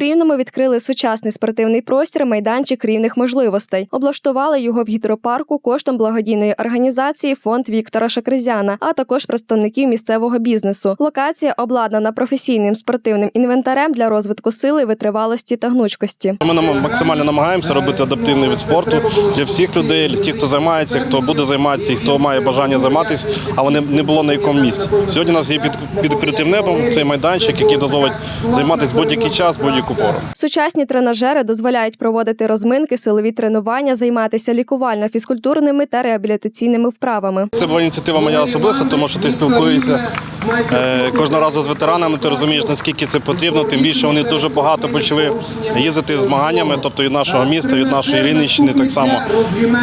Рівному відкрили сучасний спортивний простір майданчик рівних можливостей. Облаштували його в гідропарку коштом благодійної організації Фонд Віктора Шакризяна, а також представників місцевого бізнесу. Локація обладнана професійним спортивним інвентарем для розвитку сили, витривалості та гнучкості. Ми максимально намагаємося робити адаптивний від спорту для всіх людей, тих, хто займається, хто буде займатися і хто має бажання займатися, але не було на якому місці. Сьогодні у нас є під, під відкритим небом цей майданчик, який дозволить займатися будь-який час, будь-яку пору. Сучасні тренажери дозволяють проводити розминки, силові тренування, займатися лікувально-фізкультурними та реабілітаційними вправами. Це була ініціатива моя особиста, тому що ти спілкуєшся е, кожного разу з ветеранами, ти розумієш, наскільки це потрібно. Тим більше вони дуже багато почали їздити змаганнями, тобто від нашого міста, від нашої Рівненщини так само.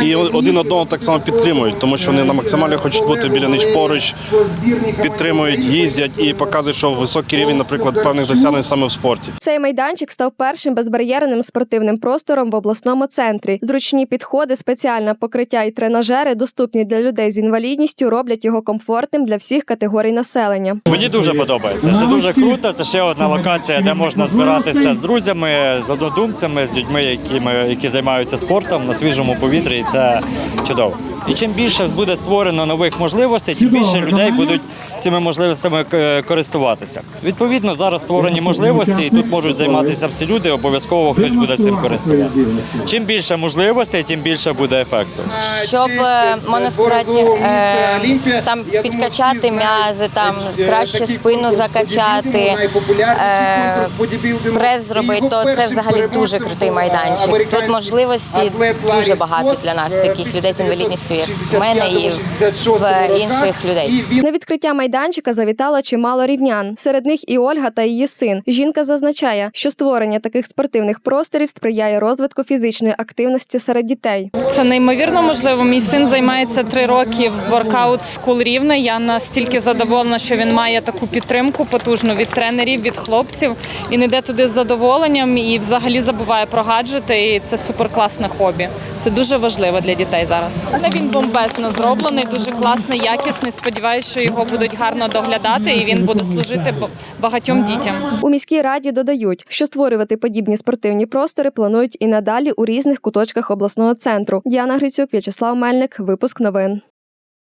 І один одного так само підтримують, тому що вони на максимально хочуть бути біля них поруч, підтримують, їздять і показують, що високий рівень, наприклад, певних досягнень саме в спорті. Цей майданчик став першим безбар'єрним спортивним простором в обласному центрі. Зручні підходи, спеціальне покриття і тренажери, доступні для людей з інвалідністю, роблять його комфортним для всіх категорій населення. Мені дуже подобається. Це дуже круто. Це ще одна локація, де можна збиратися з друзями, з однодумцями, з людьми, які, які займаються спортом на свіжому повітрі. І це чудово. І чим більше буде створено нових можливостей, тим більше людей будуть цими можливостями е, користуватися. Відповідно, зараз створені можливості, і тут можуть займатися всі люди. Обов'язково хтось буде цим користуватися. Чим більше можливостей, тим більше буде ефекту. щоб е, можна сказати, е, там підкачати м'язи, там краще спину закачати, е, прес зробити, то це взагалі дуже крутий майданчик. Тут можливості дуже багато для нас, таких людей з інвалідністю, як в мене і в інших людей. На відкриття майданчика завітало чимало рівнян. Серед них і Ольга та її син. Жінка зазначає, що створення таких спортивних просторів сприяє розвитку фізичної активності серед дітей. Це неймовірно можливо. Мій син займається три роки в воркаут скул рівне. Я настільки задоволена, що він має таку підтримку потужну від тренерів, від хлопців. Він іде туди з задоволенням і взагалі забуває про гаджети. І це суперкласне хобі. Це дуже важливо для дітей зараз. Він бомбезно зроблений, дуже класний, якісний. Сподіваюся, що його будуть гарно доглядати, і він буде служити багатьом дітям. У міській раді додають, що створювати подібні спортивні простори планують і надалі у різних куточках обласного центру. Діана Грицюк, В'ячеслав Мельник, випуск новин.